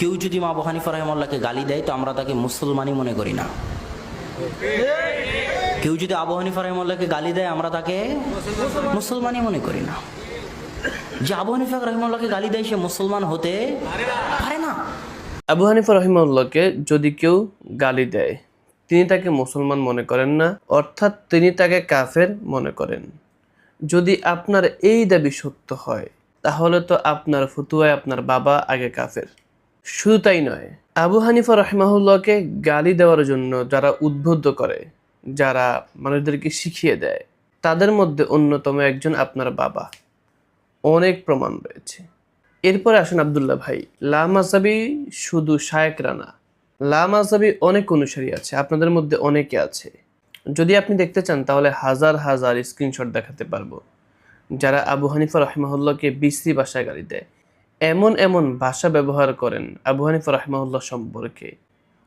কেউ যদি মা আবু হানিফা গালি দেয়, তো আমরা তাকে মুসলমানই মনে করি না। কেউ যদি আবু হানিফা গালি দেয়, আমরা তাকে মুসলমানই মনে করি না। যে আবু হানিফা রহমাল্লাহকে গালি দেয়, সে মুসলমান হতে পারে না। আবু হানিফা রহিমাউল্লাহকে যদি কেউ গালি দেয়, তিনি তাকে মুসলমান মনে করেন না, অর্থাৎ তিনি তাকে কাফের মনে করেন। যদি আপনার এই দাবি সত্য হয়, তাহলে তো আপনার ফতুয়ায় আপনার বাবা আগে কাফের। শুধু তাই নয়, আবু হানিফা রহমাহুল্লাহকে গালি দেওয়ার জন্য যারা উদ্বুদ্ধ করে, যারা মানুষদেরকে শিখিয়ে দেয়, তাদের মধ্যে অন্যতম একজন আপনার বাবা। অনেক প্রমাণ রয়েছে। এরপরে আসেন আবদুল্লাহ ভাই, লা মাজাবি শুধু শায়েকরা না লা মাজাবি অনেক অনুসারী আছে, আপনাদের মধ্যে অনেকে আছে। যদি আপনি দেখতে চান, তাহলে হাজার হাজার স্ক্রিনশট দেখাতে পারব। যারা আবু হানিফা রহমাহুল্লাহকে বিশ্রী বাসায় গালি দেয় এমন এমন ভাষা ব্যবহার করেন আবু হানিফা রহমাহুল্লাহ সম্পর্কে।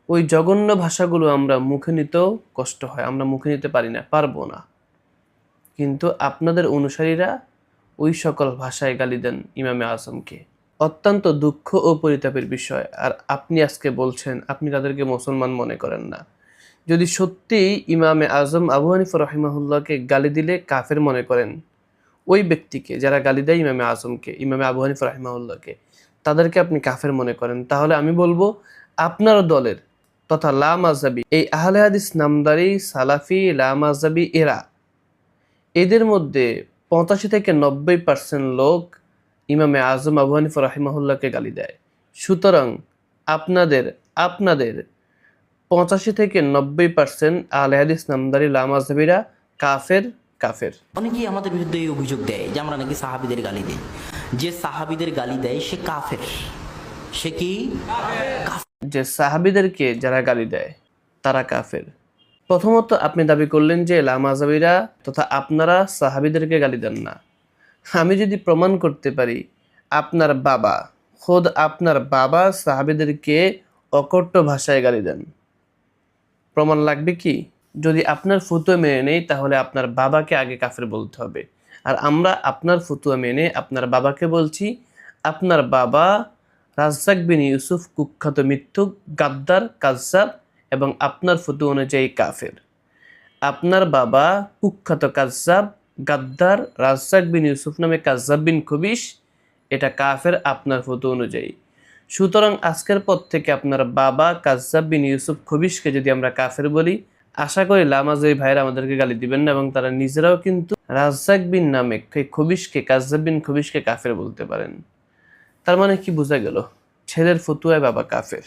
ওই জঘন্য ভাষাগুলো আমরা মুখে নিতেও কষ্ট হয়, আমরা মুখে নিতে পারি না, পারব না। কিন্তু আপনাদের অনুসারীরা ওই সকল ভাষায় গালি দেন ইমামে আজমকে। অত্যন্ত দুঃখ ও পরিতাপের বিষয়, আর আপনি আজকে বলছেন, আপনি তাদেরকে মুসলমান মনে করেন না। যদি সত্যিই ইমামে আজম আবু হানিফা রহিমাহুল্লাহকে গালি দিলে কাফের মনে করেন ওই ব্যক্তিকে, যারা গালি দেয় ইমামে আজমকে, ইমামে আবু হানিফা রহিমাহুল্লাহকে, তাদেরকে আপনি কাফের মনে করেন। তাহলে আমি বলব, আপনার দলের তথা লা মাজাবি এই আহলে হাদিস নামদারি সালাফি, লা মাজাবি এরা, এদের মধ্যে পঁচাশি থেকে নব্বই পার্সেন্ট লোক ইমামে আজম আবু হানিফা রাহিমাহুল্লাহকে গালি দেয়। সুতরাং আপনাদের আপনাদের পঁচাশি থেকে নব্বই পার্সেন্ট আলে হাদিস নামদারি লামাজহাবিরা কাফের কাফের। অনেকেই আমাদের বিরুদ্ধে এই অভিযোগ দেয় যে আমরা নাকি সাহাবিদের গালি দিই। যে সাহাবিদের গালি দেয় সে কাফের। সে কি? যে সাহাবিদেরকে যারা গালি দেয় তারা কাফের। প্রথমত আপনি দাবি করলেন যে লামাজাবিরা তথা আপনারা সাহাবিদেরকে গালি দেন না। আমি যদি প্রমাণ করতে পারি আপনার বাবা খোদ আপনার বাবা সাহাবিদেরকে অকট্ট ভাষায় গালি দেন। প্রমাণ লাগবে কি? যদি আপনার ফুতুয়া মেনে নেই, তাহলে আপনার বাবাকে আগে কাফের বলতে হবে। আর আমরা আপনার ফুতুয়া মেনে আপনার বাবাকে বলছি, আপনার বাবা রাজ্জাক বিন ইউসুফ কুখ্যাত মিথ্যুক, গাদ্দার, কাজ্জাব এবং আপনার ফতু অনুযায়ী কাফের। আপনার বাবা কুখ্যাত কাজ্জাব, গাদ্দার, রাজ্জাক বিন ইউসুফ নামে কাজ্জাব বিন খুবিস এটা কাফের আপনার ফতু অনুযায়ী। সুতরাং আজকের পর থেকে আপনার বাবা কাজ্জাব বিন ইউসুফ খবিশকে যদি আমরা কাফের বলি আশা করি লামাজ এই ভাইরা আমাদেরকে গালি দিবেন না এবং তারা নিজেরাও কিন্তু রাজ্জাক বিন নামে খবিশকে, কাজ্জাব বিন খবিশকে কাফের বলতে পারেন। তার মানে কি বোঝা গেল? ছেলের ফতুয়ায় বাবা কাফের।